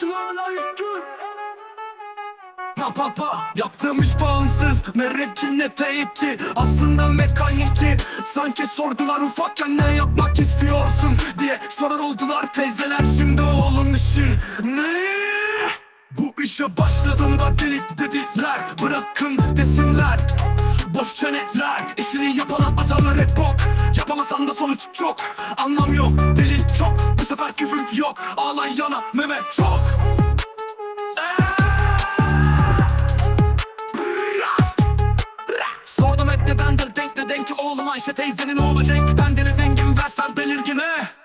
Selamünaleyküm. Pa pa pa. Yaptığım iş bağımsız. Ne rapçi ne teyipçi Aslında mekanikçi Sanki sordular ufakken ne yapmak istiyorsun Diye sorar oldular teyzeler. Şimdi oğlum işin Ne? Bu işe başladığımda deli dediler. Bırakın desinler. Boş çenekler. İşini yapana atarlar hep bok. Yapamasan da sonuç çok. Çok Bu sefer küfür yok. Ağlayana meme çok. Sordum hep nedendir denk de denk ki oğlum Ayşe teyzenin oğlu Cenk. Bendeniz zengin versler belirgine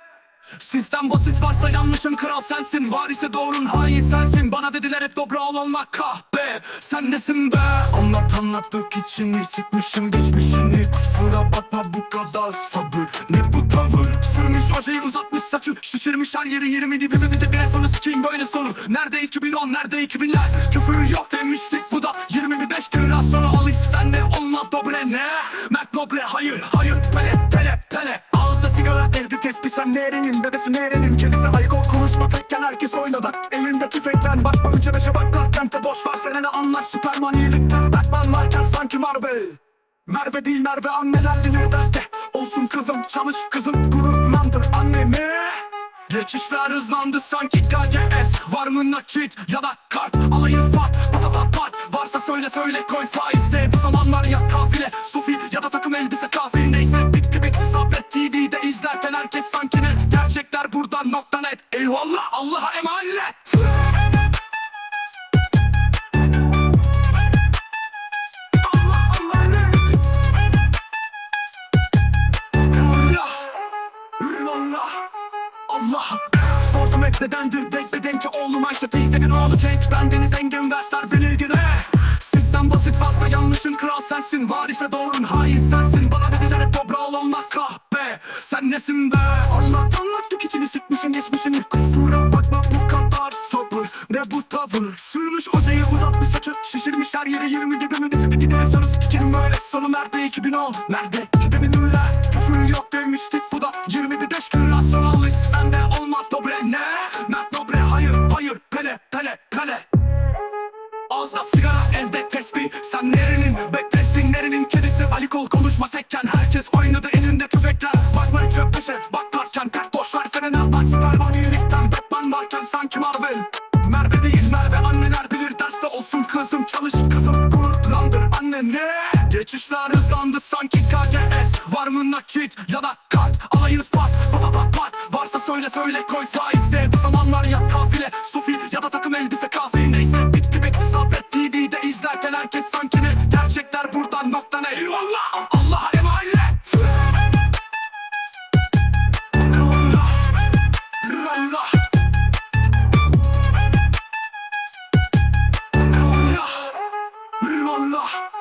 Sistem basit varsa yanlışın kral sensin. Var ise doğrun hain sensin. Bana dediler hep dobra ol olmak kahpe Sen nesin be? Anlat anlat dök içini. Sıkmışım geçmişini. Kusura bakma bu kadar sabır. Ne bu tavır? Sürmüş ojeyi uzatmış saçı. Şişirmiş her yeri yirmi dibimi. Bir de bir sonu sikeyim böyle sonu. Nerede 2010 nerede 2000'ler Küfür yok demiştik. Bu da 25 lira sonra al iş sende olmaz dobre. Ne? Mert Nobre hayır nerenin bebesi nerenin? Kedisi ayık ol konuşma tekken herkes oynadı. Elinde tüfekten bakma üçe beşe bak kalpten boş ver. Senene anlar Superman iyilikten Batman varken sanki Marvel. Merve değil Merve anneler dinliyor derste. Olsun kızım çalış kızım gururlandır annemi. Geçişler hızlandı sanki KGS Var mı nakit ya da kart? Alayız pat pat pat pat Varsa söyle söyle koy faize Allah Sordum hep nedendir denk de denk ki oğlum Ayşe teyzenin oğlu Cenk. Bendeniz engin dersler belirgine Sistem basit varsa yanlışın kral sensin. Var ise doğrun hain sensin. Bana dediler hep dobra ol olmak kahpe. Sen nesin be? Anlat anlattık içini sıkmışın geçmişini Kusura bakma bu kadar sabır. Ne bu tavır? Sürmüş ojeyi uzatmış saçı Şişirmiş her yeri 20 gibi mi? Dizip gider Sonra sikerim böyle sonu nerede? 2010 Nerede? 2000'ler Küfür Ağızda sigara evde tespih Sen nerenin beklesin nerenin kedisi. Ali kol konuşma tekken. Herkes oynadı elinde tüfekler. Bakma çöp peşe baklarken tek boş versene ne yapmak Superman iyilikten Batman varken sanki Marvel. Merve değil Merve. Anneler bilir derste olsun kızım. Çalış kızım gururlandır. Anne ne? Geçişler Allah'tan ayrı Allah Allah'a emanet. Allah Allah Allah Allah